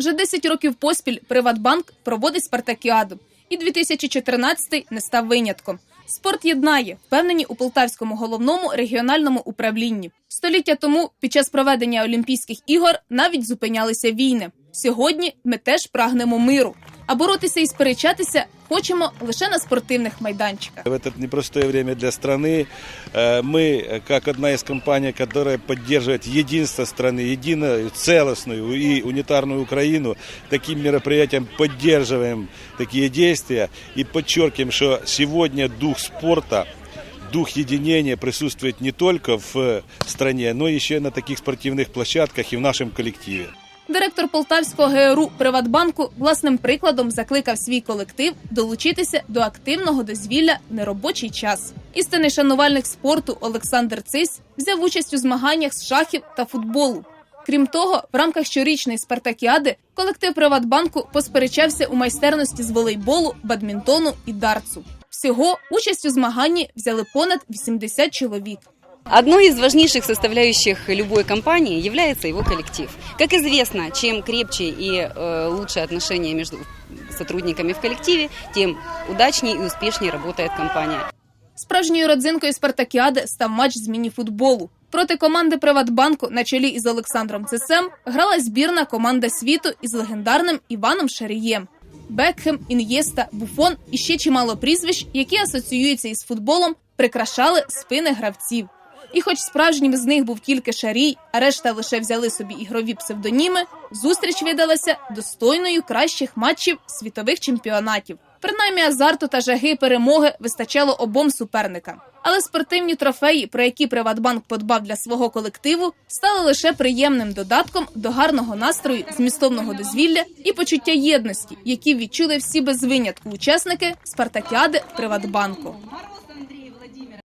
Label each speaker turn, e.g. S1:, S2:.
S1: Вже 10 років поспіль Приватбанк проводить спартакіаду, і 2014 не став винятком. Спорт єднає, впевнені у Полтавському головному регіональному управлінні. Століття тому, під час проведення Олімпійських ігор, навіть зупинялися війни. Сьогодні ми теж прагнемо миру, а боротися і сперечатися хочемо лише на спортивних майданчиках.
S2: В это непростое время для страны э, мы, э, как одна из компаний, которая поддерживает единство страны, единую, целостную и унитарную Украину, таким мероприятием поддерживаем такие действия и подчеркиваем, что сегодня дух спорта Дух единения присутствует не только в стране, но еще и на таких спортивных площадках и в нашем коллективе.
S1: Директор Полтавського ГРУ Приватбанку власним прикладом закликав свій колектив долучитися до активного дозвілля в неробочий час. Істинний шанувальник спорту Олександр Цис взяв участь у змаганнях з шахів та футболу. Крім того, в рамках щорічної спартакіади колектив Приватбанку посперечався у майстерності з волейболу, бадмінтону і дартсу. Всього участь у змаганні взяли понад 80 чоловік.
S3: Одной из важнейших составляющих любой компании является его коллектив. Как известно, чем крепче и э, лучше отношения между сотрудниками в коллективе, тем удачнее и успешнее работает компания.
S1: Справжньою родзинкою спартакіади став матч з мініфутболу. Проти команди Приватбанку на чолі із Олександром Цесем грала збірна команда світу із легендарним Іваном Шарієм. Бекхем, Ін'єста, Буфон і ще чимало прізвищ, які асоціюються із футболом, прикрашали спини гравців. І хоч справжнім з них був тільки Шарій, а решта лише взяли собі ігрові псевдоніми, зустріч видалася достойною кращих матчів світових чемпіонатів. Принаймні азарту та жаги перемоги вистачало обом суперникам. Але спортивні трофеї, про які Приватбанк подбав для свого колективу, стали лише приємним додатком до гарного настрою, змістовного дозвілля і почуття єдності, які відчули всі без винятку учасники спартакіади Приватбанку.